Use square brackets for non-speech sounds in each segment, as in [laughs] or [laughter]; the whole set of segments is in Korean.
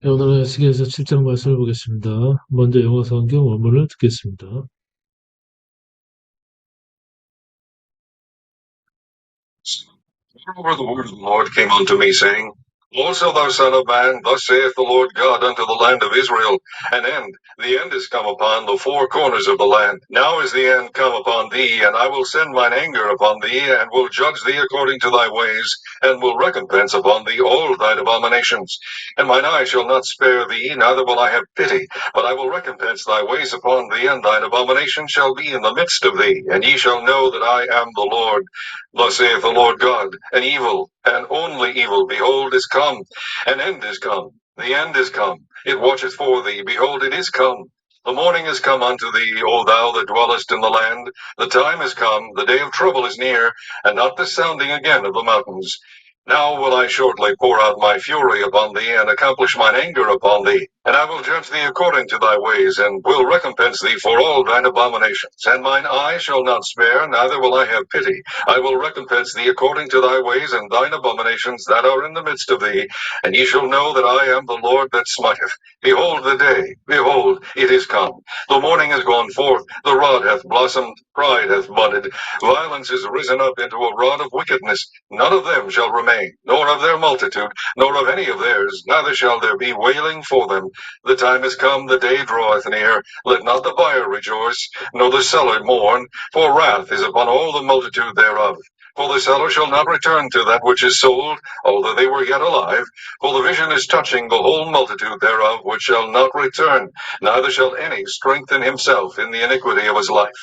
네, 오늘은 에스겔서 7장 말씀을 보겠습니다. 먼저 영어 성경 원문을 듣겠습니다. Moreover, the word of the Lord came unto me, saying, Also, thou son of man, thus saith the Lord God unto the land of Israel, An end, the end is come upon the four corners of the land. Now is the end come upon thee, and I will send mine anger upon thee, and will judge thee according to thy ways, and will recompense upon thee all thine abominations. And mine eye shall not spare thee, neither will I have pity, but I will recompense thy ways upon thee, and thine abomination shall be in the midst of thee, and ye shall know that I am the Lord. Thus saith the Lord God, an evil, and only evil, behold, is come, an end is come, the end is come, it watcheth for thee, behold, it is come. The morning is come unto thee, O thou that dwellest in the land. The time is come, the day of trouble is near, and not the sounding again of the mountains. Now will I shortly pour out my fury upon thee, and accomplish mine anger upon thee. And I will judge thee according to thy ways, and will recompense thee for all thine abominations. And mine eye shall not spare, neither will I have pity. I will recompense thee according to thy ways and thine abominations that are in the midst of thee. And ye shall know that I am the Lord that smiteth. Behold the day, behold, it is come. The morning is gone forth, the rod hath blossomed, pride hath budded, violence is risen up into a rod of wickedness. None of them shall remain, nor of their multitude, nor of any of theirs, neither shall there be wailing for them. The time is come, the day draweth near. Let not the buyer rejoice, nor the seller mourn, for wrath is upon all the multitude thereof. For the seller shall not return to that which is sold, although they were yet alive. For the vision is touching the whole multitude thereof, which shall not return, neither shall any strengthen himself in the iniquity of his life.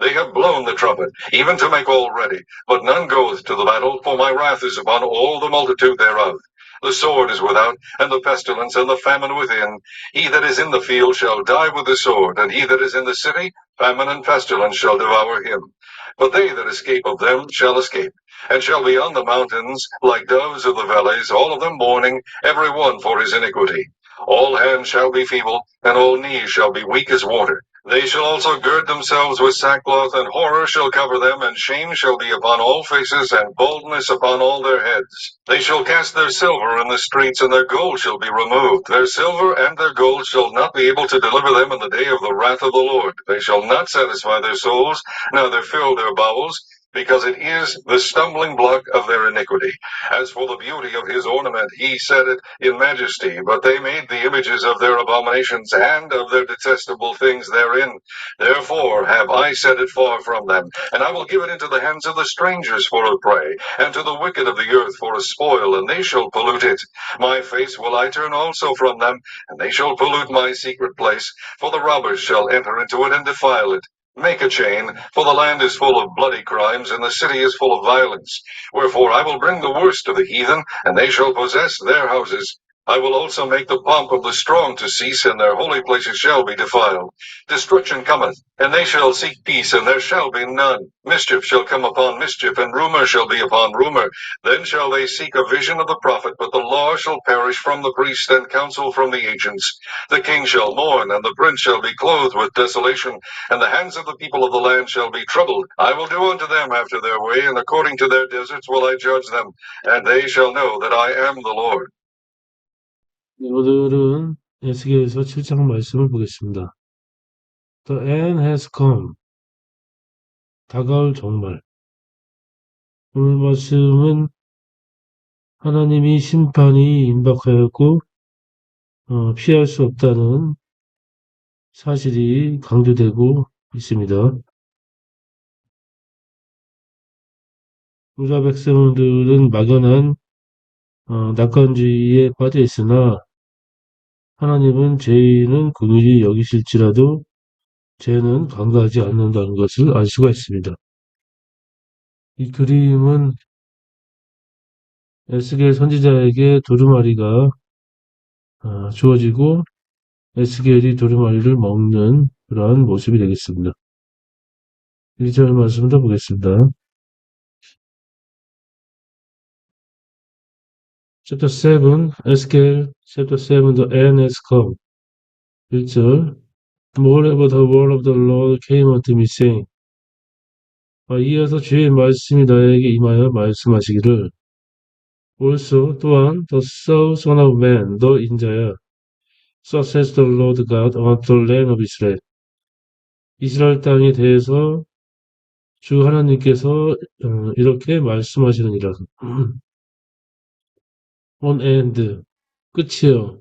They have blown the trumpet, even to make all ready, but none goeth to the battle, for my wrath is upon all the multitude thereof. The sword is without, and the pestilence, and the famine within. He that is in the field shall die with the sword, and he that is in the city, famine and pestilence shall devour him. But they that escape of them shall escape, and shall be on the mountains, like doves of the valleys, all of them mourning, every one for his iniquity. All hands shall be feeble, and all knees shall be weak as water. They shall also gird themselves with sackcloth, and horror shall cover them, and shame shall be upon all faces, and baldness upon all their heads. They shall cast their silver in the streets, and their gold shall be removed. Their silver and their gold shall not be able to deliver them in the day of the wrath of the Lord. They shall not satisfy their souls, neither fill their bowels, because it is the stumbling block of their iniquity. As for the beauty of his ornament, he set it in majesty, but they made the images of their abominations and of their detestable things therein. Therefore have I set it far from them, and I will give it into the hands of the strangers for a prey, and to the wicked of the earth for a spoil, and they shall pollute it. My face will I turn also from them, and they shall pollute my secret place, for the robbers shall enter into it and defile it. Make a chain, for the land is full of bloody crimes, and the city is full of violence. Wherefore I will bring the worst of the heathen, and they shall possess their houses. I will also make the pomp of the strong to cease, and their holy places shall be defiled. Destruction cometh, and they shall seek peace, and there shall be none. Mischief shall come upon mischief, and rumor shall be upon rumor. Then shall they seek a vision of the prophet, but the law shall perish from the priest, and counsel from the ancients. The king shall mourn, and the prince shall be clothed with desolation and the hands of the people of the land shall be troubled. I will do unto them after their way, and according to their deserts will I judge them, and they shall know that I am the Lord. 네, 오늘은 에스겔서 7장 말씀을 보겠습니다. The end has come. 다가올 종말. 오늘 말씀은 하나님이 심판이 임박하였고 어, 피할 수 없다는 사실이 강조되고 있습니다. 유다 백성들은 막연한 어, 낙관주의에 빠져 있으나 하나님은 죄인은 긍휼히 여기실지라도 죄는 간과하지 않는다는 것을 알 수가 있습니다. 이 그림은 에스겔 선지자에게 두루마리가 어, 주어지고 에스겔이 두루마리를 먹는 그러한 모습이 되겠습니다. 1절 말씀을 더 보겠습니다. Chapter 7, Ezekiel, chapter 7, the end has come. 1절, Moreover, the word of the Lord came unto me, saying, 아, 이어서 주의 말씀이 나에게 임하여 말씀하시기를, Also, 또한, the soul son of man, 너 인자야, Thus says the Lord God unto the land of Israel. 이스라엘 땅에 대해서 주 하나님께서 어, 이렇게 말씀하시느니라. On end, 끝이요.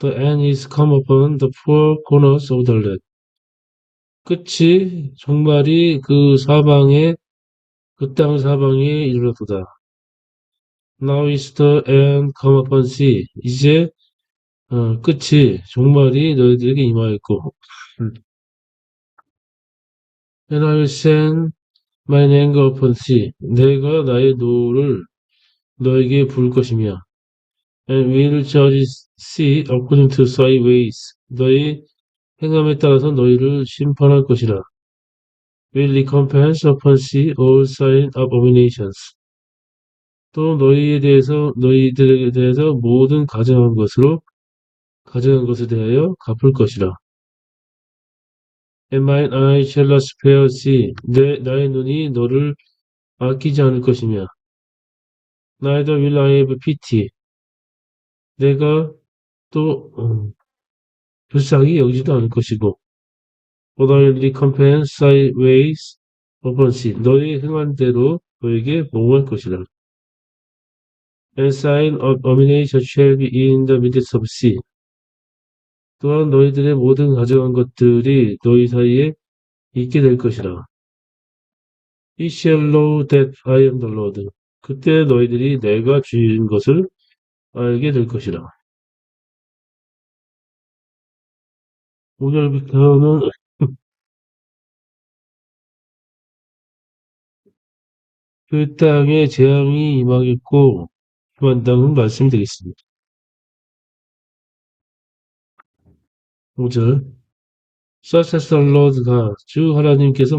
The end is come upon the four corners of the land. 끝이 종말이 그 사방에 그 땅 사방에 이르렀도다. Now is the end come upon sea. 이제 어, 끝이 종말이 너희들에게 임하였고 And I will send mine anger upon sea. 내가 나의 노를 너에게 부을 것이며 And will judge sea according to thy ways. 너희 행함에 따라서 너희를 심판할 것이라. Will recompense upon sea all sign abominations. 또 너희에 대해서 너희들에 대해서 모든 가증한 것으로 가증한 것에 대하여 갚을 것이라. And mine eye shall not spare thee. 내 나의 눈이 너를 아끼지 않을 것이며. Neither will I have pity. 내가 또 음, 불쌍히 여기지도 않을 것이고. Thy ways upon thee. 너의 행한 대로 너에게 보응할 것이라. And sign of abomination shall be in the midst of sea. 또한 너희들의 모든 가져간 것들이 너희 사이에 있게 될 것이라. He shall know that I am the Lord. 그때 너희들이 내가 주인 것을 알게 될 것이라. 오늘부터는 [laughs] 그 땅에 재앙이 임하겠고 임한다는 말씀이 되겠습니다. 5절 Thus says the Lord God, 주 하나님께서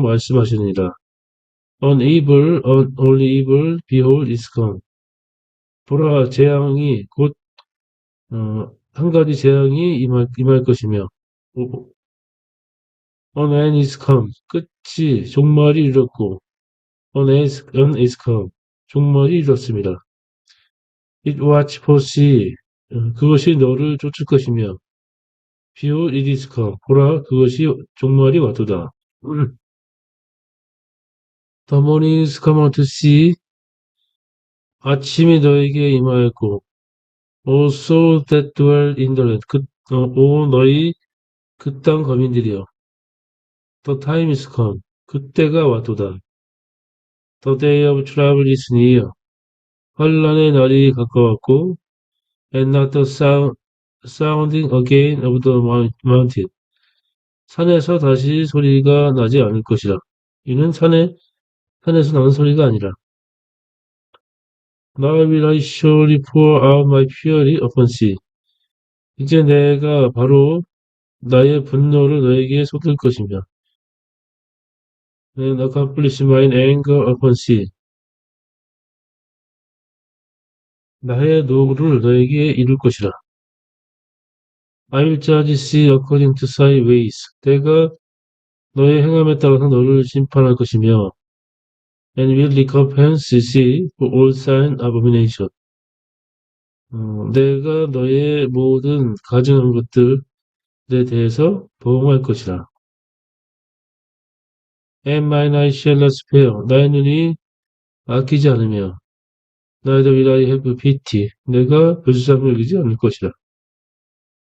on only evil, behold is come. 보라, 재앙이 곧, 어, 한 가지 재앙이 임할, 임할 것이며, 오- on end is come. 끝이, 종말이 이르렀고, on on is come. 종말이 이르렀습니다. It watch for see. 어, 그것이 너를 쫓을 것이며, behold it is come. 보라, 그것이 종말이 왔도다. 음. The morning is come out to see. 아침이 너에게 임하였고, also that dwell in the land. 그, 어, 오 너희 그 땅 거민들이여. The time is come. 그때가 왔도다. The day of trouble is near. 환란의 날이 가까웠고, and not the sound, sounding again of the mount- mountain. 산에서 다시 소리가 나지 않을 것이라. 이는 산에, 산에서 나는 소리가 아니라. Now will I surely pour out my fury upon thee. 이제 내가 바로 나의 분노를 너에게 쏟을 것이며, and accomplish mine anger upon thee. 나의 노를 너에게 이룰 것이라. I will judge thee according to thy ways. 내가 너의 행함에 따라서 너를 심판할 것이며, and will recompense thee for all sign abomination. 어, 내가 너의 모든 가증한 것들에 대해서 보응할 것이라. And mine eye shall not spare. 나의 눈이 아끼지 않으며, neither will I have pity. 내가 불쌍히 여기지 않을 것이라.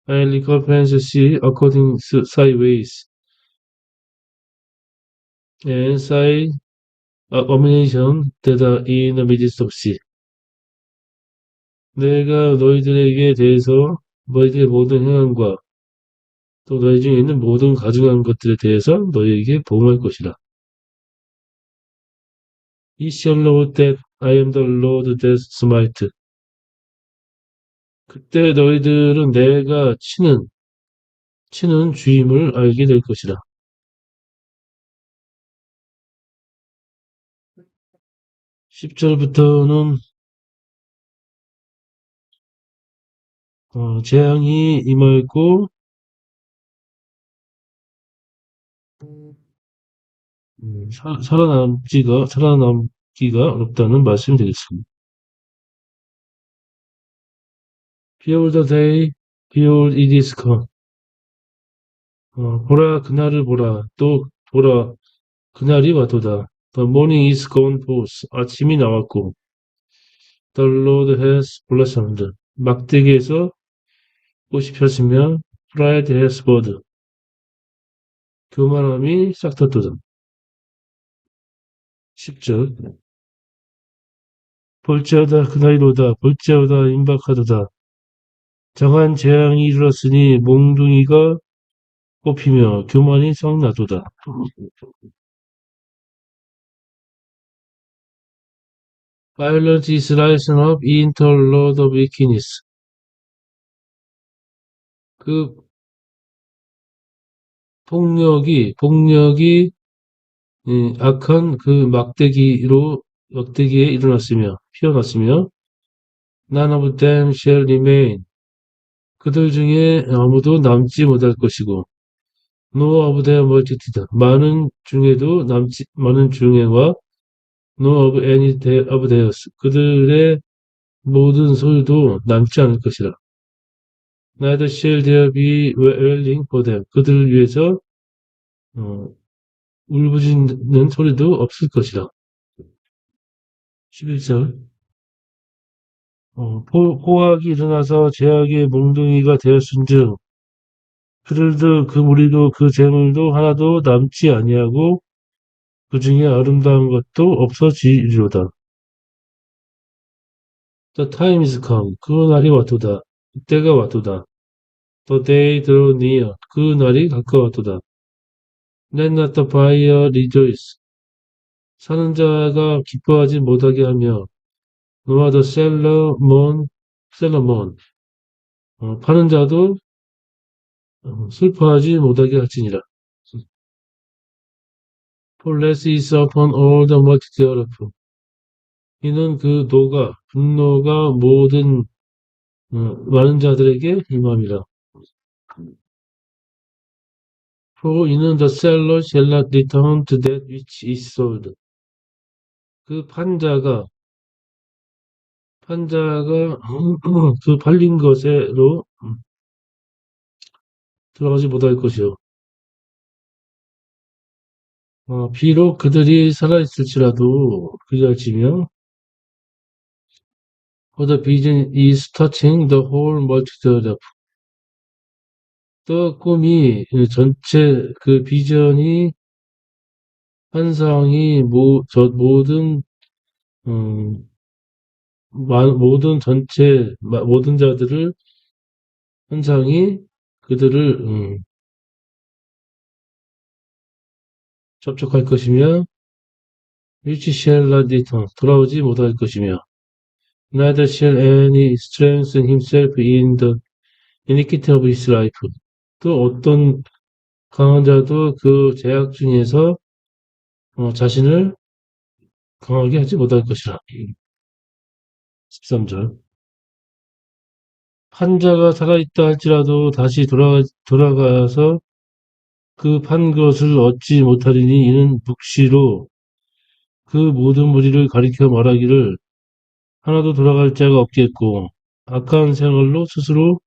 I recompense thee according to thy ways. and thy that are in the midst of thee. 내가 너희들에게 대해서 너희들의 모든 행함과 또 너희 중에 있는 모든 가증한 것들에 대해서 너희에게 보응할 것이라. He shall know that I am the Lord that smite. 그때 너희들은 내가 치는 치는 주임을 알게 될 것이라. 십 절부터는 어, 재앙이 임하였고 음, 사- 살아남기가 살아남기가 어렵다는 말씀이 되겠습니다. Behold the day Behold, it is come. 어, 보라, 그날을 보라. 또 보라, 그날이 와도다. The morning is gone forth. 아침이 나왔고. The Lord has blossomed. 막대기에서 꽃이 폈으며 Pride has bud. 교만함이 싹 텄도다. 10절 볼지어다 그날이로다 볼지어다 임박하도다 정한 재앙이 이르렀으니 몽둥이가 꽃피며 교만이 성나도다. Violence is rising up into a load of wickedness. 그 폭력이 폭력이 음, 악한 그 막대기로 막대기에 일어났으며 피어났으며 none of them shall remain 그들 중에 아무도 남지 못할 것이고 no of their multitude 많은 중에도 남지 많은 중에와 no of any of theirs. 그들의 모든 소유도 남지 않을 것이라. Neither shall there be wailing for them. 그들을 위해서 어, 울부짖는 소리도 없을 것이라. 11절. 어, 포, 포악이 일어나서 제약의 몽둥이가 되었은즉 그들도 그 무리도 그 재물도 하나도 남지 아니하고 그 중에 아름다운 것도 없어지리로다. The time is come. 그 날이 왔도다. 때가 왔도다. The day draw near. 그 날이 가까웠도다. Let not the buyer rejoice. 사는 자가 기뻐하지 못하게 하며 nor the seller mourn, seller mourn. 어, 파는 자도 어, 슬퍼하지 못하게 할지니라. Less is upon all the multitude of 이는 그 노가 분노가 모든 어, 많은 자들에게 임함이라. For 이는 the seller shall not return to that which is sold. 그 판자가 판자가 그 팔린 것에로 들어가지 못할 것이요. 어, 비록 그들이 살아있을지라도 그리할지며 For the vision is touching the whole multitude of 또 꿈이 전체 그 비전이 환상이 모, 저 모든 음, 마- 모든 전체 마- 모든 자들을 환상이 그들을 음, 접촉할 것이며 not return 돌아오지 못할 것이며 neither shall any strengthen himself in the iniquity of his life 또 어떤 강한 자도 그 제약 중에서 어, 자신을 강하게 하지 못할 것이라 13절 판자가 살아있다 할지라도 다시 돌아가, 돌아가서 그판 것을 얻지 못하리니 이는 묵시로 그 모든 무리를 가리켜 말하기를 하나도 돌아갈 자가 없겠고 악한 생활로 스스로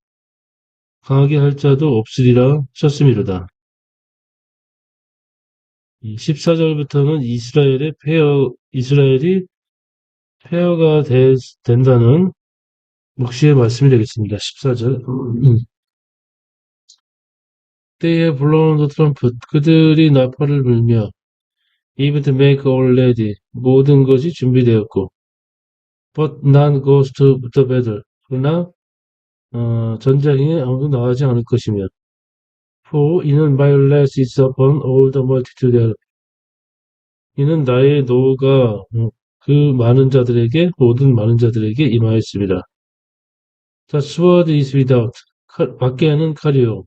강하게 할 자도 없으리라 하셨음이로다. 14절부터는 이스라엘의 폐허, 이스라엘이 폐허가 되, 된다는 묵시의 말씀이 되겠습니다. 14절. 때에 불러온 트럼프 그들이 나팔을 불며 to make all ready 모든 것이 준비되었고 but none goes to the battle 그러나 어, 전장에 아무도 나가지 않을 것이며 for 이는 violence is upon all the multitude 이는 나의 노가 어, 그 많은 자들에게 모든 많은 자들에게 임하였습니다. The sword is without 칼, 밖에는 칼이요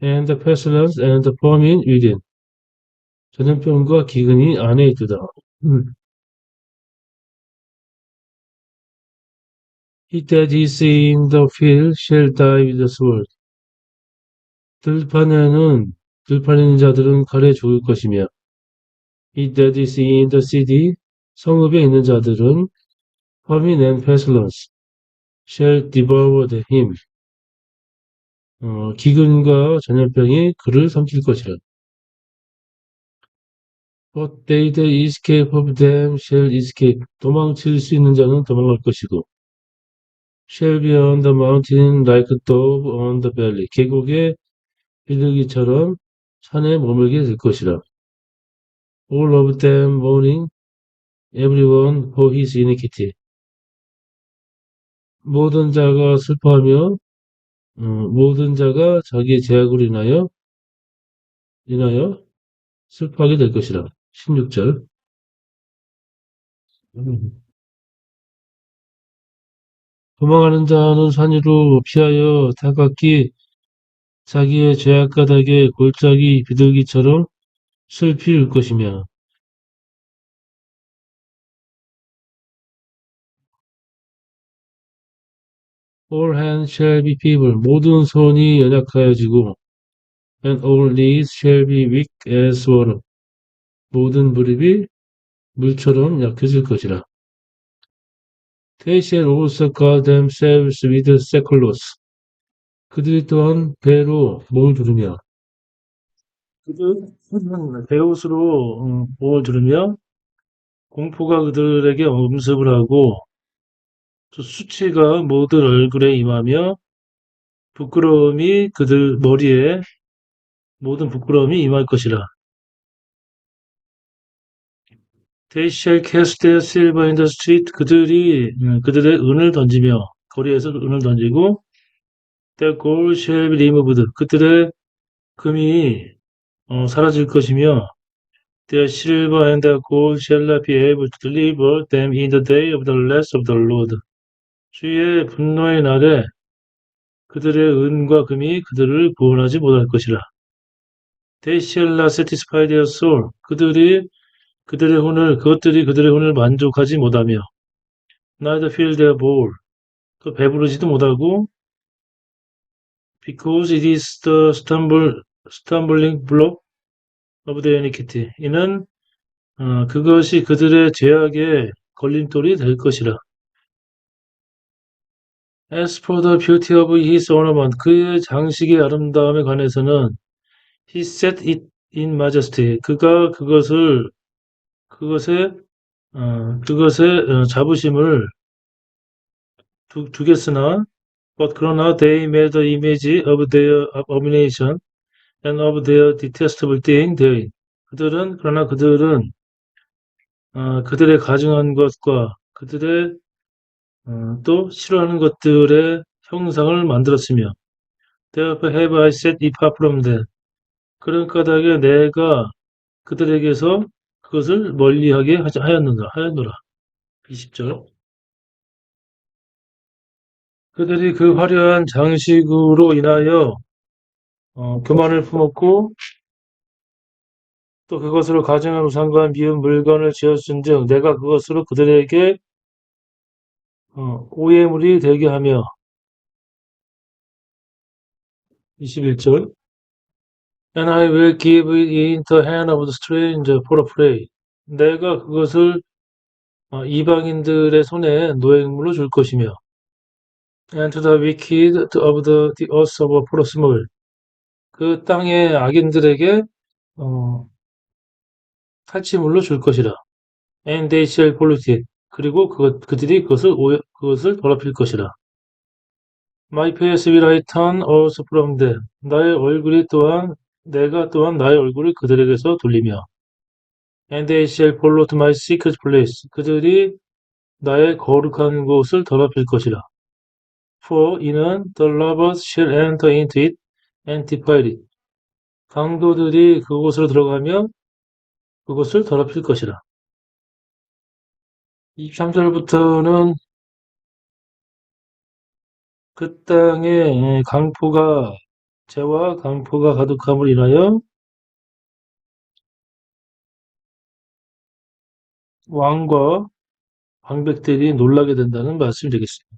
and the pestilence and the famine within. 전염병과 기근이 안에 있도다. 음. He that is in the field shall die with the sword. 들판에는 들판에 있는 자들은 칼에 죽을 것이며 He that is in the city 성읍에 있는 자들은 famine and pestilence shall devour him. 어, 기근과 전염병이 그를 삼킬 것이라. But they that escape of them shall escape. 도망칠 수 있는 자는 도망갈 것이고. Shall be on the mountain like a dove on the valley. 계곡의 비둘기처럼 산에 머물게 될 것이라. All of them mourning, everyone for his iniquity. 모든 자가 슬퍼하며 어, 모든 자가 자기의 죄악으로 인하여 인하여 슬퍼하게 될 것이라. 16절. 도망하는 자는 산 위로 피하여 타각기 자기의 죄악 가닥에 골짜기 비둘기처럼 슬피 울 것이며 All hands shall be feeble. 모든 손이 연약하여지고 and all knees shall be weak as water. 모든 무릎이 물처럼 약해질 것이라. They shall also guard themselves with sackcloth. 그들이 또한 배로 몸을 두르며 그들은 배옷으로 음, 몸을 두르며 공포가 그들에게 엄습을 하고 또 수치가 모든 얼굴에 임하며 부끄러움이 그들 머리에 모든 부끄러움이 임할 것이라. They shall cast their silver in the street. 그들이 음, 그들의 은을 던지며 거리에서 은을 던지고 their gold shall be removed. 그들의 금이 어, 사라질 것이며 their silver and their gold shall not be able to deliver them in the day of the wrath of the Lord. 주의 분노의 날에 그들의 은과 금이 그들을 구원하지 못할 것이라. They shall not satisfy their soul. 그들이 그들의 혼을 그것들이 그들의 혼을 만족하지 못하며 neither fill their bowl. 또 배부르지도 못하고 because it is the stumble, stumbling block of their iniquity. 이는 어, 그것이 그들의 죄악의 걸림돌이 될 것이라. As for the beauty of his ornament, 그의 장식의 아름다움에 관해서는 he set it in majesty. 그가 그것을 그것에 어, 그것의 어, 자부심을 두, 두겠으나 but 그러나 they made the image of their abomination and of their detestable thing therein. 그들은 그러나 그들은 어, 그들의 가증한 것과 그들의 어, 또 싫어하는 것들의 형상을 만들었으며 Therefore have I set apart from them. 그런 까닭에 내가 그들에게서 그것을 멀리하게 하자- 하였노라. 하였노라. 20절. 그들이 그 화려한 장식으로 인하여 어, 교만을 품었고 또 그것으로 가증한 우상과 미운 물건을 지었은즉 내가 그것으로 그들에게 어, 오해물이 되게 하며 21절 And I will give it in the hand of the stranger for a prey. 내가 그것을 어, 이방인들의 손에 노획물로 줄 것이며 and to the wicked of the, the earth of for a small. 그 땅의 악인들에게 어, 탈취물로 줄 것이라. And they shall pollute it. 그리고 그것, 그들이 그것을 오해, 그것을 더럽힐 것이라. My face will I turn also from them. 나의 얼굴이 또한 내가 또한 나의 얼굴을 그들에게서 돌리며 And they shall pollute my secret place. 그들이 나의 거룩한 곳을 더럽힐 것이라. For 이는 the lovers shall enter into it and defile it. 강도들이 그곳으로 들어가며 그곳을 더럽힐 것이라. 23절부터는 그 땅에 강포가 재와 강포가 가득함을 인하여 왕과 방백들이 놀라게 된다는 말씀이 되겠습니다.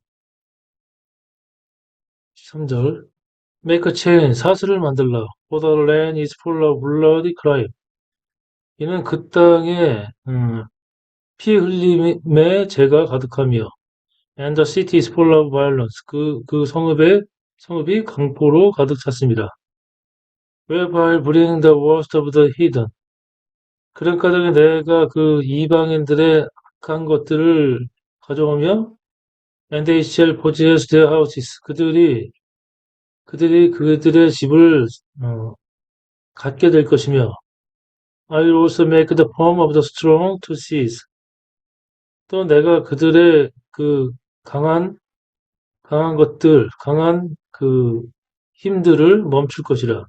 13절 Make a chain, 사슬을 만들라. For the land is full of bloody crime. 이는 그 땅에 음, 피 흘림의 죄가 가득하며 And the city is full of violence. 그, 그 성읍에 성읍이 강포로 가득 찼습니다. whereby bring the worst of the heathen. 그런 까닭에 내가 그 이방인들의 악한 것들을 가져오며 and they shall possess their houses. 그들이 그들이 그들의 집을 어, 갖게 될 것이며 I will also make the palm of the strong to cease. 또 내가 그들의 그 강한 강한 것들, 강한 그 힘들을 멈출 것이라.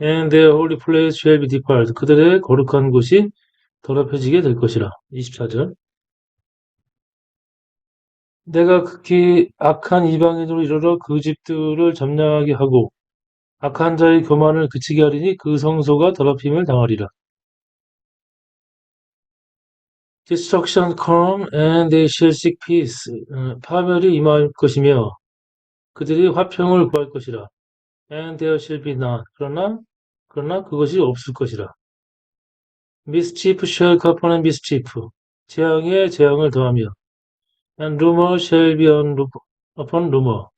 And their holy place shall be defiled. 그들의 거룩한 곳이 더럽혀지게 될 것이라. 24절. 내가 극히 악한 이방인으로 이르러 그 집들을 점령하게 하고 악한 자의 교만을 그치게 하리니 그 성소가 더럽힘을 당하리라. Destruction come and they shall seek peace. 어, 파멸이 임할 것이며 그들이 화평을 구할 것이라. And there shall be none. 그러나 그러나 그것이 없을 것이라. Mischief shall come upon mischief. 재앙에 재앙을 더하며 and rumor shall be on upon rumor.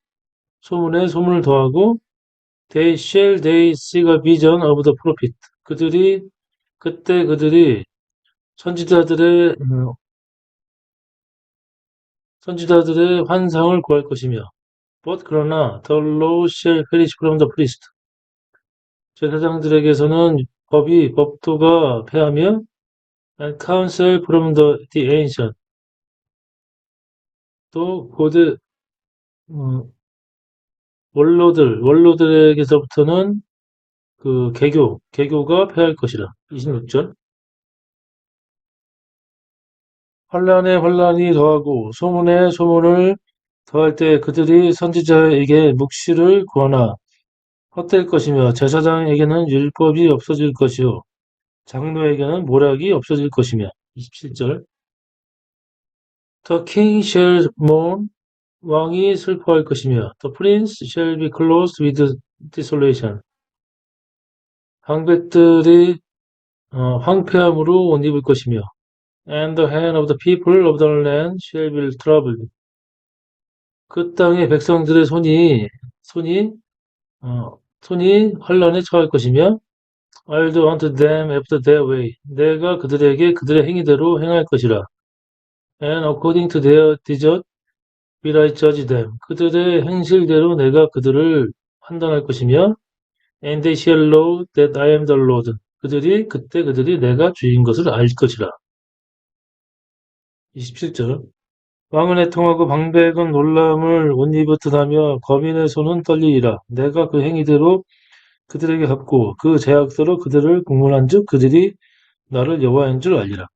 소문에 소문을 더하고 they shall they seek a vision of the prophet. 그들이 그때 그들이 선지자들의 음, 선지자들의 환상을 구할 것이며 but 그러나 the law shall perish from the priest. 제사장들에게서는 법이 법도가 패하며 and counsel from the, the ancient. 또 고대 음, 원로들 원로들에게서부터는 그 개교 개교가 패할 것이라. 26절. 환란에 환란이 더하고 소문에 소문을 더할 때 그들이 선지자에게 묵시를 구하나 헛될 것이며 제사장에게는 율법이 없어질 것이요. 장로에게는 모략이 없어질 것이며. 27절. The king shall mourn 왕이 슬퍼할 것이며 The prince shall be clothed with desolation. 방백들이 어, 황폐함으로 옷 입을 것이며 And the hand of the people of the land shall be troubled 그 땅의 백성들의 손이 손이 어, 손이 환란에 처할 것이며 I'll do unto them after their way. 내가 그들에게 그들의 행위대로 행할 것이라. And according to their desert will I judge them. 그들의 행실대로 내가 그들을 판단할 것이며 And they shall know that I am the Lord. 그들이 그때 그들이 내가 주인 것을 알 것이라. 27절 왕은 애통하고 방백은 놀람을 옷 입었듯 하며 거민의 손은 떨리리라. 내가 그 행위대로 그들에게 갚고 그 제약대로 그들을 공문한 즉 그들이 나를 여호와인 줄 알리라.